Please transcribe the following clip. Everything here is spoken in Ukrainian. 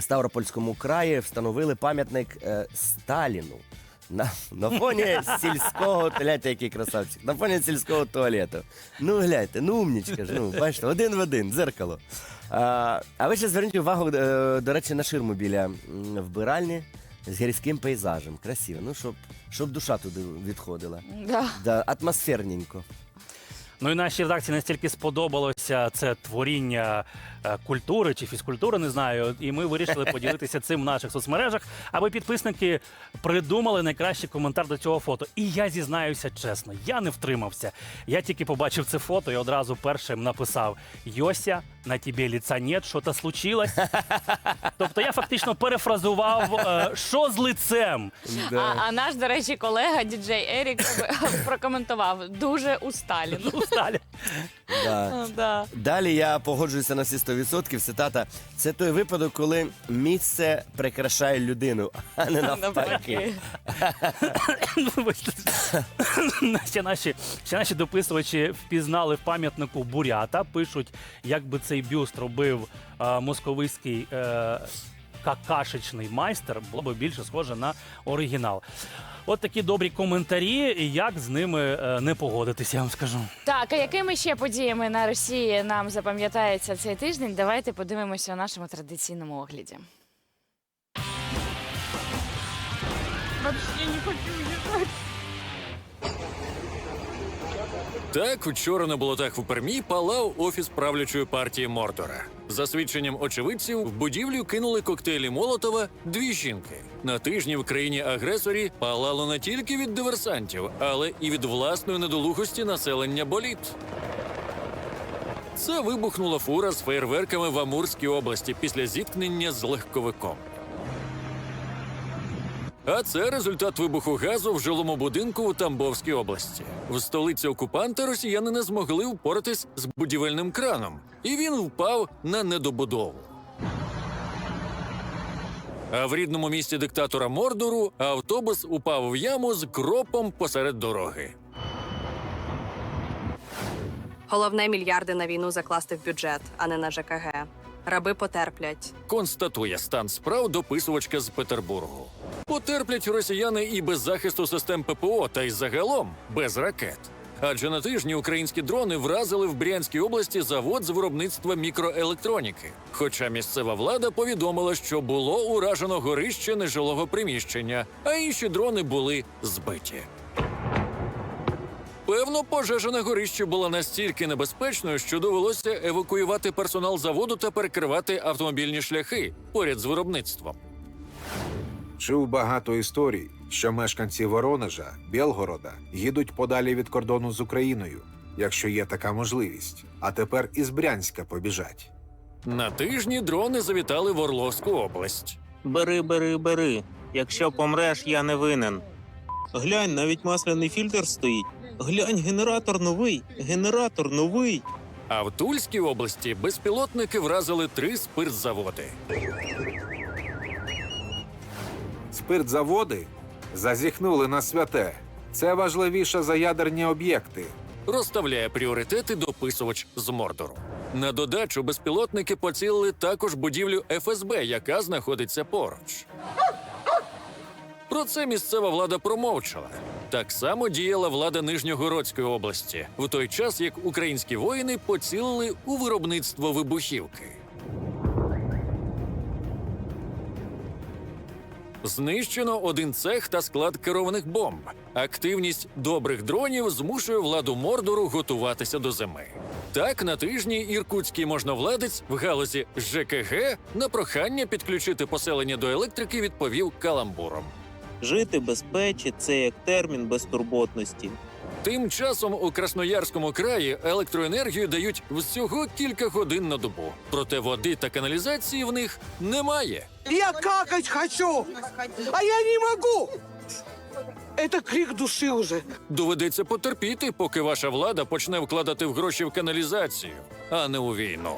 Ставропольському краї встановили пам'ятник е, Сталіну. На, на фоні сільського гляньте, який красавчик. На фоні сільського туалету. Ну, гляньте, ну умнічка ж. Ну, бачите, один в один, дзеркало. А, а ви ще зверніть увагу, е, до речі, на ширму біля м, вбиральні з гірським пейзажем. Красиво. Ну, щоб, щоб душа туди відходила. Да. Да, атмосферненько. Ну і нашій редакції настільки сподобалося це творіння е, культури чи фізкультури, не знаю. І ми вирішили поділитися цим в наших соцмережах, аби підписники придумали найкращий коментар до цього фото. І я зізнаюся чесно, я не втримався. Я тільки побачив це фото і одразу першим написав: Йося, на тебе ліца нет, що то случилось. Тобто я фактично перефразував, е, що з лицем. А, а наш, до речі, колега діджей Ерік прокоментував дуже усталін. Ну, Сталі. Да. Да. Далі я погоджуюся на всі 100%. Цитата: це той випадок, коли місце прикрашає людину, а не навпаки. Вибачте. ще, наші, ще наші дописувачі впізнали в пам'ятнику бурята. Пишуть, як би цей бюст робив е, московицький е, какашечний майстер, було б більше схоже на оригінал. От такі добрі коментарі, і як з ними е, не погодитися, я вам скажу. Так, а якими ще подіями на Росії нам запам'ятається цей тиждень? Давайте подивимося у нашому традиційному огляді. Так, вчора на болотах у Пермі палав офіс правлячої партії Мордора. За свідченням очевидців, в будівлю кинули коктейлі Молотова дві жінки. На тижні в країні агресорі палало не тільки від диверсантів, але і від власної недолугості населення боліт. Це вибухнула фура з фейерверками в Амурській області після зіткнення з легковиком. А це результат вибуху газу в жилому будинку у Тамбовській області. В столиці окупанта росіяни не змогли впоратись з будівельним краном, і він впав на недобудову. А в рідному місті диктатора Мордору автобус упав в яму з кропом посеред дороги. Головне мільярди на війну закласти в бюджет, а не на ЖКГ. Раби потерплять. Констатує стан справ дописувачка з Петербургу. Потерплять росіяни і без захисту систем ППО, та й загалом без ракет. Адже на тижні українські дрони вразили в Брянській області завод з виробництва мікроелектроніки. Хоча місцева влада повідомила, що було уражено горище нежилого приміщення, а інші дрони були збиті. Певно, пожежа на горищі була настільки небезпечною, що довелося евакуювати персонал заводу та перекривати автомобільні шляхи поряд з виробництвом. Чув багато історій, що мешканці Воронежа, Білгорода їдуть подалі від кордону з Україною, якщо є така можливість. А тепер із Брянська побіжать. На тижні дрони завітали в Орловську область. Бери, бери, бери. Якщо помреш, я не винен. Глянь, навіть масляний фільтр стоїть. Глянь, генератор новий, генератор новий. А в Тульській області безпілотники вразили три спиртзаводи. Спиртзаводи зазіхнули на святе. Це важливіше за ядерні об'єкти. Розставляє пріоритети дописувач з Мордору. На додачу безпілотники поцілили також будівлю ФСБ, яка знаходиться поруч. Про це місцева влада промовчала. Так само діяла влада Нижньогородської області, в той час як українські воїни поцілили у виробництво вибухівки. Знищено один цех та склад керованих бомб. Активність добрих дронів змушує владу Мордору готуватися до зими. Так, на тижні іркутський можновладець в галузі ЖКГ на прохання підключити поселення до електрики відповів каламбуром. Жити без печі це як термін безтурботності. Тим часом у Красноярському краї електроенергію дають всього кілька годин на добу. Проте води та каналізації в них немає. Я какать хочу, а я не могу. Это крик души уже. Доведеться потерпіти, поки ваша влада почне вкладати в гроші в каналізацію, а не у війну.